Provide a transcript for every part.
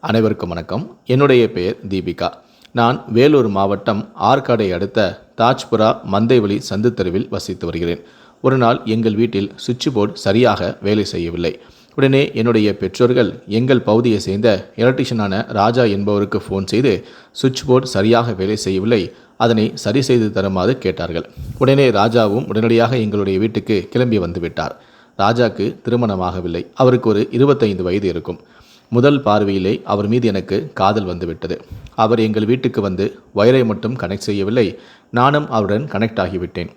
அனைவருக்கும் வணக்கம். என்னுடைய பெயர் தீபிகா. நான் வேலூர் மாவட்டம் ஆற்காடை அடுத்த தாஜ்புரா மந்தைவெளி சந்து தெருவில் வசித்து வருகிறேன். ஒரு நாள் எங்கள் வீட்டில் சுவிட்ச் போர்டு சரியாக வேலை செய்யவில்லை. உடனே என்னுடைய பெற்றோர்கள் எங்கள் பகுதியை சேர்ந்த எலக்ட்ரிஷியனான ராஜா என்பவருக்கு ஃபோன் செய்து சுவிட்ச் போர்டு சரியாக வேலை செய்யவில்லை அதனை சரி செய்து தருமாறு கேட்டார்கள். உடனே ராஜாவும் உடனடியாக எங்களுடைய வீட்டுக்கு கிளம்பி வந்துவிட்டார். ராஜாக்கு திருமணமாகவில்லை. அவருக்கு ஒரு இருபத்தைந்து வயது இருக்கும். முதல் பார்வையிலே அவர் மீது எனக்கு காதல் வந்துவிட்டது. அவர் எங்கள் வீட்டுக்கு வந்து வயரை மட்டும் கனெக்ட் செய்யவில்லை. நானும் அவருடன் கனெக்ட் ஆகிவிட்டேன்.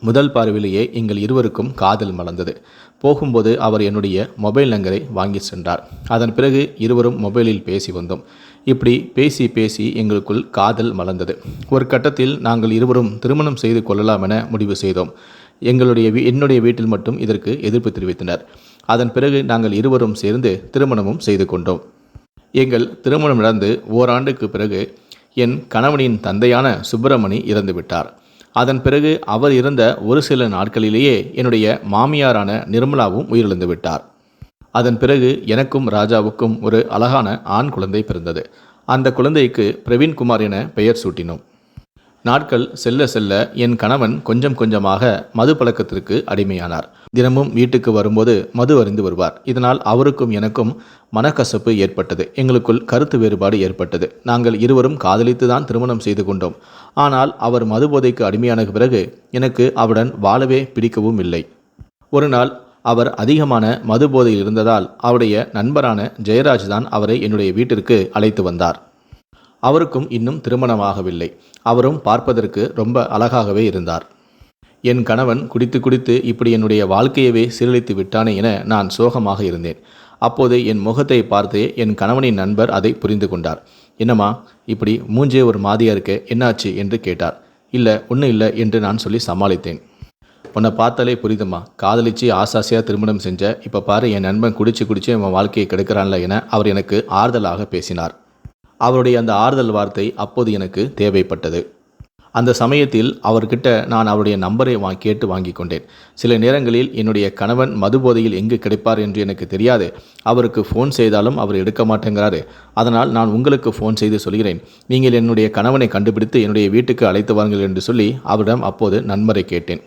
முதல் பார்வையிலேயே எங்கள் இருவருக்கும் காதல் மலர்ந்தது. போகும்போது அவர் என்னுடைய மொபைல் நங்கரை வாங்கி சென்றார். அதன் பிறகு இருவரும் மொபைலில் பேசி வந்தோம். இப்படி பேசி பேசி எங்களுக்குள் காதல் மலர்ந்தது. ஒரு கட்டத்தில் நாங்கள் இருவரும் திருமணம் செய்து கொள்ளலாம் என முடிவு செய்தோம். எங்களுடைய வீ- என்னுடைய வீட்டில் மட்டும் இதற்கு எதிர்ப்பு தெரிவித்தனர். அதன் பிறகு நாங்கள் இருவரும் சேர்ந்து திருமணமும் செய்து கொண்டோம். எங்கள் திருமணம் நடந்து ஓராண்டுக்கு பிறகு என் கணவனின் தந்தையான சுப்பிரமணி இறந்துவிட்டார். அதன் பிறகு அவர் இறந்த ஒரு சில நாட்களிலேயே என்னுடைய மாமியாரான நிர்மலாவும் உயிரிழந்து விட்டார் அதன் பிறகு எனக்கும் ராஜாவுக்கும் ஒரு அழகான ஆண் குழந்தை பிறந்தது. அந்த குழந்தைக்கு பிரவீன்குமார் என பெயர் சூட்டினோம். நாட்கள் செல்ல செல்ல என் கணவன் கொஞ்சம் கொஞ்சமாக மது பழக்கத்திற்கு அடிமையானார். தினமும் வீட்டுக்கு வரும்போது மது அறிந்து வருவார். இதனால் அவருக்கும் எனக்கும் மனக்கசப்பு ஏற்பட்டது. எங்களுக்குள் கருத்து வேறுபாடு ஏற்பட்டது. நாங்கள் இருவரும் காதலித்து தான் திருமணம் செய்து கொண்டோம். ஆனால் அவர் மது போதைக்கு அடிமையான பிறகு எனக்கு அவருடன் வாழவே பிடிக்கவும் இல்லை. ஒரு நாள் அவர் அதிகமான மது போதையில் இருந்ததால் அவருடைய நண்பரான ஜெயராஜ் தான் அவரை என்னுடைய வீட்டிற்கு அழைத்து வந்தார். அவருக்கும் இன்னும் திருமணமாகவில்லை. அவரும் பார்ப்பதற்கு ரொம்ப அழகாகவே இருந்தார். என் கணவன் குடித்து குடித்து இப்படி என்னுடைய வாழ்க்கையவே சீரழித்து விட்டானே என நான் சோகமாக இருந்தேன். அப்போது என் முகத்தை பார்த்து என் கணவனின் நண்பர் அதை புரிந்து கொண்டார். என்னம்மா இப்படி மூஞ்சே ஒரு மாதியா இருக்கே என்னாச்சு என்று கேட்டார். இல்லை ஒன்றும் இல்லை என்று நான் சொல்லி சமாளித்தேன். உன்னை பார்த்தாலே புரியுதும்மா காதலிச்சு ஆசாசியாக திருமணம் செஞ்ச இப்போ பாரு என் நண்பன் குடிச்சு குடிச்சு அவன் வாழ்க்கையை கெடுக்கிறான்ல என அவர் எனக்கு ஆறுதலாக பேசினார். அவருடைய அந்த ஆறுதல் வார்த்தை அப்போது எனக்கு தேவைப்பட்டது. அந்த சமயத்தில் அவர்கிட்ட நான் அவருடைய நம்பரை வா கேட்டு வாங்கி கொண்டேன். சில நேரங்களில் என்னுடைய கணவன் மதுபோதையில் எங்கு கிடைப்பார் என்று எனக்கு தெரியாது. அவருக்கு ஃபோன் செய்தாலும் அவர் எடுக்க மாட்டேங்கிறாரு. அதனால் நான் உங்களுக்கு ஃபோன் செய்து சொல்கிறேன். நீங்கள் என்னுடைய கணவனை கண்டுபிடித்து என்னுடைய வீட்டுக்கு அழைத்து வாருங்கள் என்று சொல்லி அவரிடம் அப்போது நண்பரை கேட்டேன்.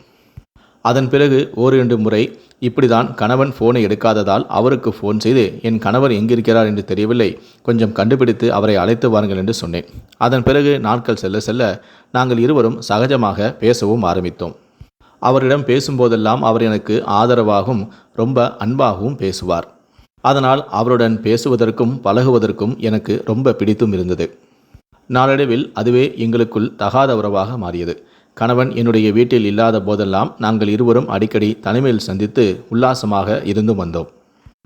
அதன் பிறகு ஓரிரண்டு முறை இப்படிதான் கணவன் ஃபோனை எடுக்காததால் அவருக்கு ஃபோன் செய்து என் கணவர் எங்கிருக்கிறார் என்று தெரியவில்லை. கொஞ்சம் கண்டுபிடித்து அவரை அழைத்து வாருங்கள் என்று சொன்னேன். அதன் பிறகு நாட்கள் செல்ல செல்ல நாங்கள் இருவரும் சகஜமாக பேசவும் ஆரம்பித்தோம். அவரிடம் பேசும்போதெல்லாம் அவர் எனக்கு ஆதரவாகவும் ரொம்ப அன்பாகவும் பேசுவார். அதனால் அவருடன் பேசுவதற்கும் பழகுவதற்கும் எனக்கு ரொம்ப பிடித்தும் இருந்தது. நாளடைவில் அதுவே எங்களுக்குள் தகாத உறவாக மாறியது. கணவன் என்னுடைய வீட்டில் இல்லாத போதெல்லாம் நாங்கள் இருவரும் அடிக்கடி தனிமையில் சந்தித்து உல்லாசமாக இருந்து வந்தோம்.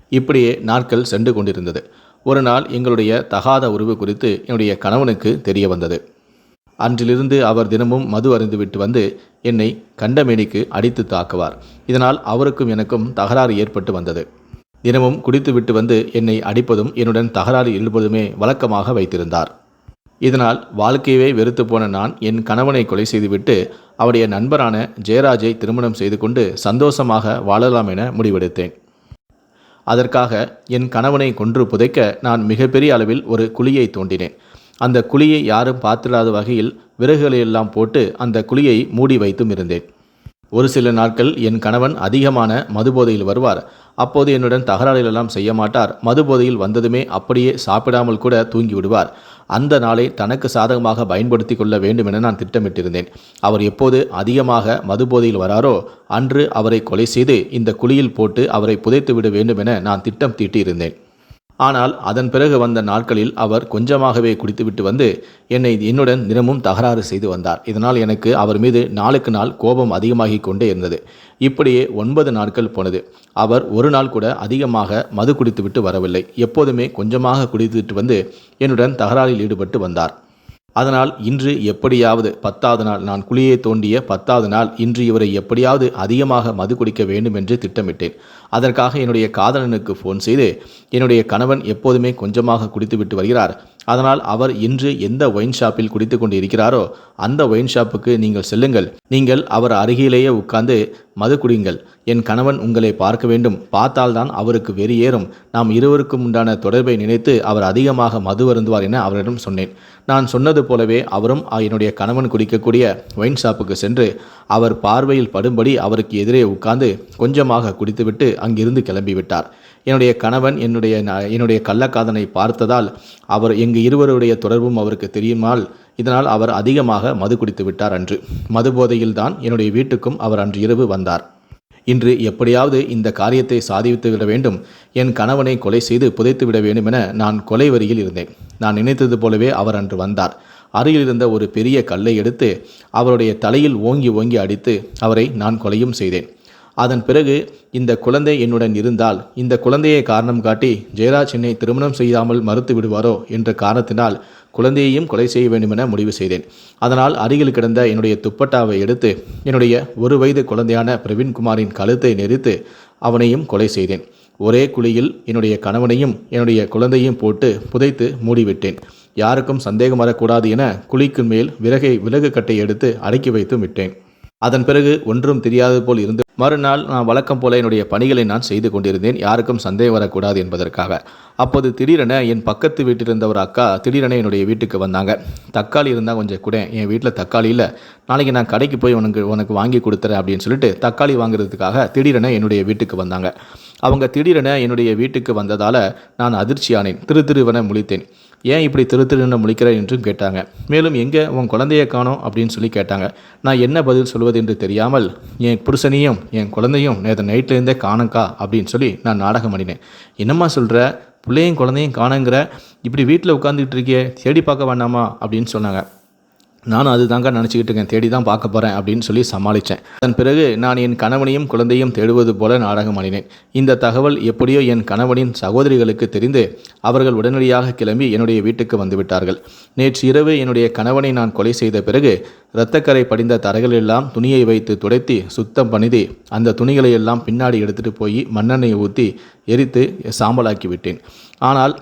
இப்படியே நாட்கள் சென்று கொண்டிருந்தது. ஒரு நாள் எங்களுடைய தகாத உறவு குறித்து என்னுடைய கணவனுக்கு தெரிய வந்தது. அன்றிலிருந்து அவர் தினமும் மது அருந்துவிட்டு வந்து என்னை கண்டமேனிக்கு அடித்து தாக்குவார். இதனால் அவருக்கும் எனக்கும் தகராறு ஏற்பட்டு வந்தது. தினமும் குடித்துவிட்டு வந்து என்னை அடிப்பதும் என்னுடன் தகராறு ஈடுபடுவதுமே வழக்கமாக வைத்திருந்தார். இதனால் வாழ்க்கையவே வெறுத்து போன நான் என் கணவனை கொலை செய்துவிட்டு அவருடைய நண்பரான ஜெயராஜை திருமணம் செய்து கொண்டு சந்தோஷமாக வாழலாம் என முடிவெடுத்தேன். அதற்காக என் கணவனை கொன்று புதைக்க நான் மிகப்பெரிய அளவில் ஒரு குழியை தோண்டினேன். அந்த குழியை யாரும் பார்த்திடாத வகையில் விறகுகளையெல்லாம் போட்டு அந்த குழியை மூடி வைத்தும் இருந்தேன். ஒரு சில நாட்கள் என் கணவன் அதிகமான மதுபோதையில் வருவார். அப்போது என்னுடன் தகராறுகளெல்லாம் செய்ய மாட்டார். மதுபோதையில் வந்ததுமே அப்படியே சாப்பிடாமல் கூட தூங்கி விடுவார் அந்த நாளை தனக்கு சாதகமாக பயன்படுத்தி கொள்ள வேண்டும் என நான் திட்டமிட்டிருந்தேன். அவர் எப்போது அதிகமாக மதுபோதையில் வராரோ அன்று அவரை கொலை செய்து இந்த குழியில் போட்டு அவரை புதைத்து விட வேண்டும் என நான் திட்டம் தீட்டியிருந்தேன். ஆனால் அதன் பிறகு வந்த நாட்களில் அவர் கொஞ்சமாகவே குடித்துவிட்டு வந்து என்னை என்னுடன் தினமும் தகராறு செய்து வந்தார். இதனால் எனக்கு அவர் மீது நாளுக்கு நாள் கோபம் அதிகமாகிக் கொண்டே இருந்தது. இப்படியே ஒன்பது நாட்கள் போனது. அவர் ஒரு நாள் கூட அதிகமாக மது குடித்துவிட்டு வரவில்லை. எப்போதுமே கொஞ்சமாக குடித்துவிட்டு வந்து என்னுடன் தகராறில் ஈடுபட்டு வந்தார். அதனால் இன்று எப்படியாவது பத்தாவது நாள் நான் குழியை தோண்டிய பத்தாவது நாள் இன்று இவரை எப்படியாவது அதிகமாக மது குடிக்க வேண்டும் என்று திட்டமிட்டேன். அதற்காக என்னுடைய காதலனுக்கு ஃபோன் செய்து என்னுடைய கணவன் எப்போதுமே கொஞ்சமாக குடித்துவிட்டு வருகிறார். அதனால் அவர் இன்று எந்த ஒயின் ஷாப்பில் குடித்து கொண்டு இருக்கிறாரோ அந்த ஒயின் ஷாப்புக்கு நீங்கள் செல்லுங்கள். நீங்கள் அவர் அருகிலேயே உட்கார்ந்து மது குடிங்கள் என் கணவன் உங்களை பார்க்க வேண்டும். பார்த்தால்தான் அவருக்கு வெறி ஏறும். நாம் இருவருக்கும் உண்டான தொடர்பை நினைத்து அவர் அதிகமாக மது வருந்துவார் என அவரிடம் சொன்னேன். நான் சொன்னது போலவே அவரும் என்னுடைய கணவன் குடிக்கக்கூடிய ஒயின் ஷாப்புக்கு சென்று அவர் பார்வையில் படும்படி அவருக்கு எதிரே உட்கார்ந்து கொஞ்சமாக குடித்துவிட்டு அங்கிருந்து கிளம்பிவிட்டார். என்னுடைய கணவன் என்னுடைய ந- என்னுடைய கள்ளக்காதனை பார்த்ததால் அவர் எங்கள் இருவருடைய தொடர்பும் அவருக்கு தெரியுமால் இதனால் அவர் அதிகமாக மது குடித்து விட்டார் அன்று. மது போதையில்தான் என்னுடைய வீட்டுக்கும் அவர் அன்று இரவு வந்தார். இன்று எப்படியாவது இந்த காரியத்தை சாதித்து விட வேண்டும். என் கணவனை கொலை செய்து புதைத்து விட வேண்டும் என நான் கொலை வரியில் இருந்தேன். நான் நினைத்தது போலவே அவர் அன்று வந்தார். அருகில் இருந்த ஒரு பெரிய கல்லை எடுத்து அவருடைய தலையில் ஓங்கி ஓங்கி அடித்து அவரை நான் கொலையும் செய்தேன். அதன் பிறகு இந்த குழந்தை என்னுடன் இருந்தால் இந்த குழந்தையை காரணம் காட்டி ஜெயராஜ் என்னை திருமணம் செய்யாமல் மறுத்து விடுவாரோ என்ற காரணத்தினால் குழந்தையையும் கொலை செய்ய வேண்டுமென முடிவு செய்தேன். அதனால் அருகில் கிடந்த என்னுடைய துப்பட்டாவை எடுத்து என்னுடைய ஒரு வயது குழந்தையான பிரவீன்குமாரின் கழுத்தை நெரித்து அவனையும் கொலை செய்தேன். ஒரே குழியில் என்னுடைய கணவனையும் என்னுடைய குழந்தையும் போட்டு புதைத்து மூடிவிட்டேன். யாருக்கும் சந்தேகம் வரக்கூடாது என குழிக்கு மேல் விறகை விலகு கட்டை எடுத்து அடக்கி வைத்து விட்டேன். அதன் பிறகு ஒன்றும் தெரியாது போல் இருந்து மறுநாள் நான் வழக்கம் போல என்னுடைய பணிகளை நான் செய்து கொண்டிருந்தேன். யாருக்கும் சந்தேகம் வரக்கூடாது என்பதற்காக. அப்போது திடீரென என் பக்கத்து வீட்டில் இருந்த ஒரு அக்கா திடீரென என்னுடைய வீட்டுக்கு வந்தாங்க. தக்காளி இருந்தால் கொஞ்சம் கூட. என் வீட்டில் தக்காளி இல்லை. நாளைக்கு நான் கடைக்கு போய் உனக்கு உனக்கு வாங்கி கொடுத்துறேன் அப்படின்னு சொல்லிட்டு தக்காளி வாங்குறதுக்காக திடீரென என்னுடைய வீட்டுக்கு வந்தாங்க. அவங்க திடீரென என்னுடைய வீட்டுக்கு வந்ததால் நான் அதிர்ச்சியானேன். திரு திருவென முழித்தேன். ஏன் இப்படி திரு திருன்னு முழிக்கிற என்றும் கேட்டாங்க. மேலும் எங்கே உன் குழந்தைய காணோம்? அப்படின்னு சொல்லி கேட்டாங்க. நான் என்ன பதில் சொல்வது என்று தெரியாமல் என் புருஷனையும் என் குழந்தையும் நேற்று நைட்லேருந்தே காணக்கா அப்படின்னு சொல்லி நான் நாடகம் பண்ணினேன் என்னம்மா சொல்கிற பிள்ளையும் குழந்தையும் காணுங்கிற? இப்படி வீட்டில் உட்காந்துக்கிட்டு இருக்கியே தேடி பார்க்க வேண்டாமா? அப்படின்னு சொன்னாங்க. நானும் அது தாங்க நினச்சிக்கிட்டு இருக்கேன். தேடி தான் பார்க்க போகிறேன் அப்படின்னு சொல்லி சமாளித்தேன் அதன் பிறகு நான் என் கணவனையும் குழந்தையும் தேடுவது போல நாடகமாடினேன் இந்த தகவல் எப்படியோ என் கணவனின் சகோதரிகளுக்கு தெரிந்து அவர்கள் உடனடியாக கிளம்பி என்னுடைய வீட்டுக்கு வந்துவிட்டார்கள் நேற்று இரவு என்னுடைய கணவனை நான் கொலை செய்த பிறகு இரத்தக்கரை படிந்த தரைகளெல்லாம் துணியை வைத்து துடைத்தி சுத்தம் பண்ணிது. அந்த துணிகளை எல்லாம் பின்னாடி எடுத்துகிட்டு போய் மண்ணெண்ணெயை ஊற்றி எரித்து சாம்பலாக்கி விட்டேன். ஆனால்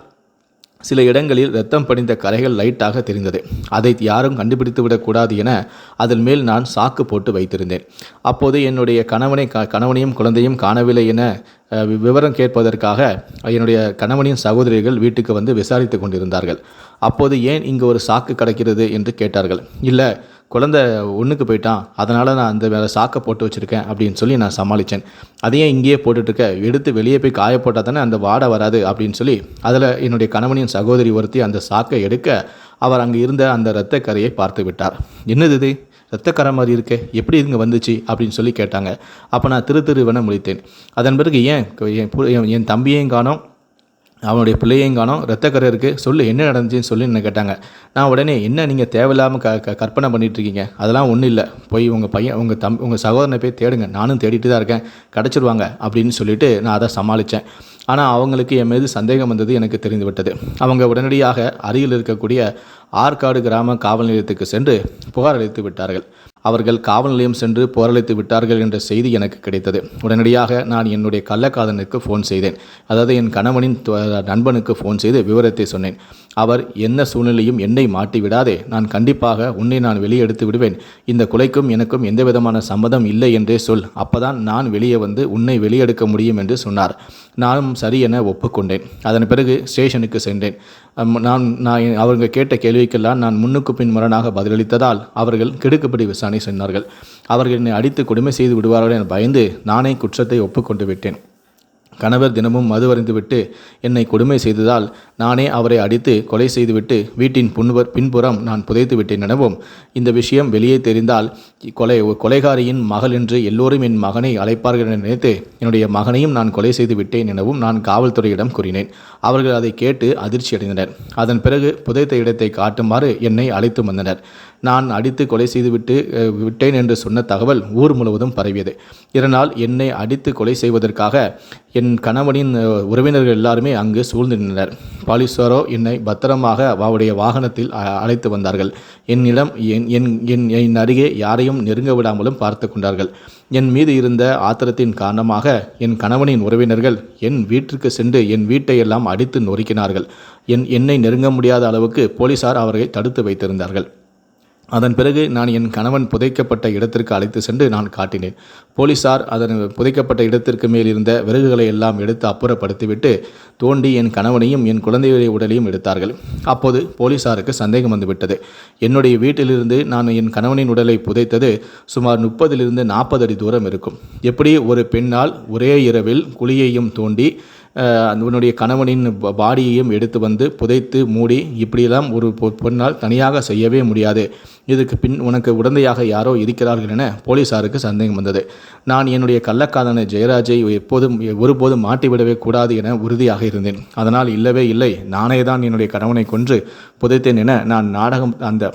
சில இடங்களில் ரத்தம் படிந்த கரைகள் லைட்டாக தெரிந்தது. அதை யாரும் கண்டுபிடித்து விடக்கூடாது என அதன் மேல் நான் சாக்கு போட்டு வைத்திருந்தேன். அப்போது என்னுடைய கணவனை க கணவனையும் குழந்தையும் காணவில்லை என வி- விவரம் கேட்பதற்காக என்னுடைய கணவனின் சகோதரிகள் வீட்டுக்கு வந்து விசாரித்து கொண்டிருந்தார்கள். அப்போது ஏன் இங்கு ஒரு சாக்கு கிடக்கிறது என்று கேட்டார்கள். இல்லை குழந்தை ஒன்றுக்கு போயிட்டான் அதனால் நான் அந்த வேலை சாக்கை போட்டு வச்சுருக்கேன் அப்படின்னு சொல்லி நான் சமாளித்தேன் அதையே இங்கேயே போட்டுட்ருக்க எடுத்து வெளியே போய் காய போட்டால் தானே அந்த வாடை வராது அப்படின்னு சொல்லி அதில் என்னுடைய கணவனின் சகோதரி ஒருத்தி அந்த சாக்கை எடுக்க அவர் அங்கே இருந்த அந்த இரத்த கரையை பார்த்து விட்டார். என்னது இது? இரத்தக்கரை மாதிரி இருக்கே எப்படி இதுங்க வந்துச்சு அப்படின்னு சொல்லி கேட்டாங்க. அப்போ நான் திரு திருவென முழித்தேன். அதன் பிறகு ஏன் என் பு- என் என் தம்பியையும் காணோம் அவனுடைய பிள்ளையையும் காணும் ரத்தக்கரை இருக்குது சொல்லு என்ன நடந்துச்சுன்னு சொல்லி என்ன கேட்டாங்க. நான் உடனே என்ன நீங்கள் தேவையில்லாமல் க க கற்பனை பண்ணிகிட்டு இருக்கீங்க அதெல்லாம் ஒன்றும் இல்லை. போய் உங்கள் பையன் உங்கள் தம் உங்கள் சகோதரனை போய் தேடுங்க. நானும் தேடிட்டு தான் இருக்கேன். கிடச்சிருவாங்க. அப்படின்னு சொல்லிட்டு நான் அதை சமாளித்தேன் ஆனால் அவங்களுக்கு என் மீது சந்தேகம் வந்தது எனக்கு தெரிந்து விட்டது அவங்க உடனடியாக அருகில் இருக்கக்கூடிய ஆற்காடு கிராம காவல் நிலையத்துக்கு சென்று புகார் அளித்து விட்டார்கள். அவர்கள் காவல் நிலையம் சென்று புகாரளித்து விட்டார்கள் என்ற செய்தி எனக்கு கிடைத்தது. உடனடியாக நான் என்னுடைய கள்ளக்காதனுக்கு ஃபோன் செய்தேன். அதாவது என் கணவனின் நண்பனுக்கு ஃபோன் செய்து விவரத்தை சொன்னேன். அவர் என்ன சூழ்நிலையும் என்னை மாட்டி விடாதே நான் கண்டிப்பாக உன்னை நான் வெளியே எடுத்து விடுவேன். இந்த கொலைக்கும் எனக்கும் எந்த விதமான சம்மதம் இல்லை என்றே சொல். அப்பதான் நான் வெளியே வந்து உன்னை வெளியெடுக்க முடியும் என்று சொன்னார். நானும் சரி என ஒப்புக்கொண்டேன். அதன் பிறகு ஸ்டேஷனுக்கு சென்றேன். நான் நான் அவங்க கேட்ட கேள்விக்கெல்லாம் நான் முன்னுக்கு பின் முரணாக பதிலளித்ததால் அவர்கள் கிடுக்குப்படி விசாரணை சொன்னார்கள். அவர்கள் என்னை அடித்து கொடுமை செய்து விடுவார்கள் என பயந்து நானே குற்றத்தை ஒப்புக்கொண்டு விட்டேன். கணவர் தினமும் மது அறிந்துவிட்டு என்னை கொடுமை செய்ததால் நானே அவரை அடித்து கொலை செய்துவிட்டு வீட்டின் புன்வர் பின்புறம் நான் புதைத்து விட்டேன் எனவும் இந்த விஷயம் வெளியே தெரிந்தால் கொலை கொலைகாரியின் மகள் என்று எல்லோரும் என் மகனை அழைப்பார்கள் என நினைத்து என்னுடைய மகனையும் நான் கொலை செய்து விட்டேன் எனவும் நான் காவல்துறையிடம் கூறினேன். அவர்கள் அதை கேட்டு அதிர்ச்சி அடைந்தனர் அதன் பிறகு புதைத்த இடத்தை காட்டுமாறு என்னை அழைத்து வந்தனர். நான் அடித்து கொலை செய்துவிட்டு விட்டேன் என்று சொன்ன தகவல் ஊர் முழுவதும் பரவியது. இதனால் என்னை அடித்து கொலை செய்வதற்காக என் கணவனின் உறவினர்கள் எல்லாருமே அங்கு சூழ்ந்து நின்றனர். என்னை பத்திரமாக அவருடைய வாகனத்தில் அ- அழைத்து வந்தார்கள். என்னிடம் என் என் என் என் அருகே யாரையும் நெருங்க விடாமலும் பார்த்து கொண்டார்கள். என் மீது இருந்த ஆத்திரத்தின் காரணமாக என் கணவனின் உறவினர்கள் என் வீட்டிற்கு சென்று என் வீட்டை எல்லாம் அடித்து நொறுக்கினார்கள். என் என்னை நெருங்க முடியாத அளவுக்கு போலீசார் அவர்களை தடுத்து வைத்திருந்தார்கள். அதன் பிறகு நான் என் கணவன் புதைக்கப்பட்ட இடத்திற்கு அழைத்து சென்று நான் காட்டினேன். போலீசார் அதன் புதைக்கப்பட்ட இடத்திற்கு மேல் இருந்த விறகுகளை எல்லாம் எடுத்து அப்புறப்படுத்திவிட்டு தோண்டி என் கணவனையும் என் குழந்தையுடைய உடலையும் எடுத்தார்கள். அப்போது போலீசாருக்கு சந்தேகம் வந்துவிட்டது. என்னுடைய வீட்டிலிருந்து நான் என் கணவனின் உடலை புதைத்தது சுமார் முப்பதிலிருந்து நாற்பது அடி தூரம் இருக்கும். எப்படி ஒரு பெண்ணால் ஒரே இரவில் குழியையும் தோண்டி உன்னுடைய கணவனின் பாடியையும் எடுத்து வந்து புதைத்து மூடி இப்படியெல்லாம் ஒரு பெண்ணால் தனியாக செய்யவே முடியாது. இதுக்கு பின் உனக்கு உடந்தையாக யாரோ இருக்கிறார்கள் என போலீசாருக்கு சந்தேகம் வந்தது. நான் என்னுடைய கள்ளக்காதன ஜெயராஜை எப்போதும் ஒருபோதும் மாட்டிவிடவே கூடாது என உறுதியாக இருந்தேன். அதனால் இல்லவே இல்லை. நானே தான் என்னுடைய கணவனை கொன்று புதைத்தேன் என நான் நாடகம் அந்த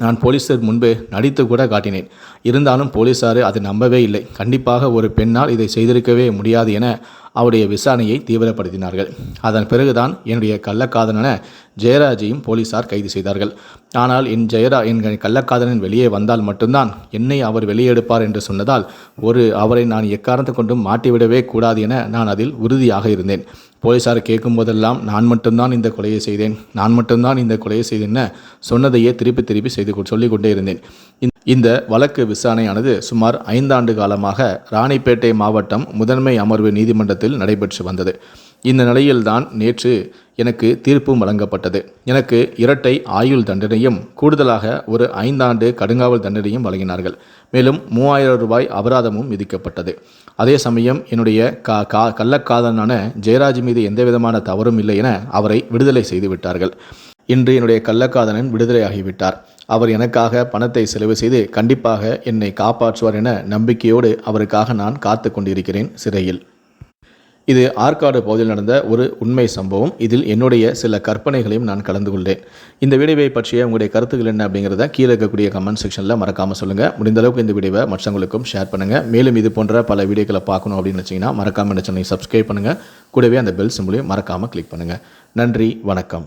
நான் போலீஸர் முன்பு நடித்து கூட காட்டினேன். இருந்தாலும் போலீசார் அதை நம்பவே இல்லை. கண்டிப்பாக ஒரு பெண்ணால் இதை செய்திருக்கவே முடியாது என அவருடைய விசாரணையை தீவிரப்படுத்தினார்கள். அதன் பிறகுதான் என்னுடைய கள்ளக்காதலன ஜெயராஜையும் போலீசார் கைது செய்தார்கள். ஆனால் என் ஜெயரா என் கள்ளக்காதலன் வெளியே வந்தால் மட்டும்தான் என்னை அவர் வெளியே எடுப்பார் என்று சொன்னதால் ஒரு அவரை நான் எக்காரணத்தை கொண்டும் மாட்டிவிடவே கூடாது என நான் அதில் உறுதியாக இருந்தேன். போலீசார் கேட்கும் போதெல்லாம் நான் மட்டும்தான் இந்த கொலையை செய்தேன். நான் மட்டும்தான் இந்த கொலையை செய்தேன் சொன்னதையே திருப்பி திருப்பி செய்து சொல்லிக்கொண்டே சொல்லிக் கொண்டே இருந்தேன். இந்த- இந்த வழக்கு விசாரணையானது சுமார் ஐந்தாண்டு காலமாக ராணிப்பேட்டை மாவட்டம் முதன்மை அமர்வு நீதிமன்றத்தில் நடைபெற்று வந்தது. இந்த நிலையில்தான் நேற்று எனக்கு தீர்ப்பும் வழங்கப்பட்டது. எனக்கு இரட்டை ஆயுள் தண்டனையும் கூடுதலாக ஒரு ஐந்தாண்டு கடுங்காவல் தண்டனையும் வழங்கினார்கள். மேலும் மூவாயிரம் ரூபாய் அபராதமும் விதிக்கப்பட்டது. அதே சமயம் என்னுடைய கா கா கள்ளக்காதனான ஜெயராஜ் மீது எந்தவிதமான தவறும் இல்லை என அவரை விடுதலை செய்து விட்டார்கள். இன்று என்னுடைய கள்ளக்காதலன் விடுதலையாகிவிட்டார் அவர் எனக்காக பணத்தை செலவு செய்து கண்டிப்பாக என்னை காப்பாற்றுவார் என நம்பிக்கையோடு அவருக்காக நான் காத்து கொண்டிருக்கிறேன் சிறையில். இது ஆற்காடு பகுதியில் நடந்த ஒரு உண்மை சம்பவம். இதில் என்னுடைய சில கற்பனைகளையும் நான் கலந்து கொண்டேன். இந்த வீடியோவை பற்றிய உங்களுடைய கருத்துக்கள் என்ன அப்படிங்கிறத கீழே இருக்கக்கூடிய கமெண்ட் செக்ஷனில் மறக்காமல் சொல்லுங்கள் முடிந்த அளவுக்கு இந்த வீடியோவை மற்றவங்களுக்கும் ஷேர் பண்ணுங்கள் மேலும் இது போன்ற பல வீடியோக்களை பார்க்கணும் அப்படின்னு வச்சிங்கன்னா மறக்காமல் இந்த சேனலை சப்ஸ்கிரைப் பண்ணுங்கள் கூடவே அந்த பெல் சிம்பிளையும் மறக்காமல் கிளிக் பண்ணுங்கள் நன்றி வணக்கம்.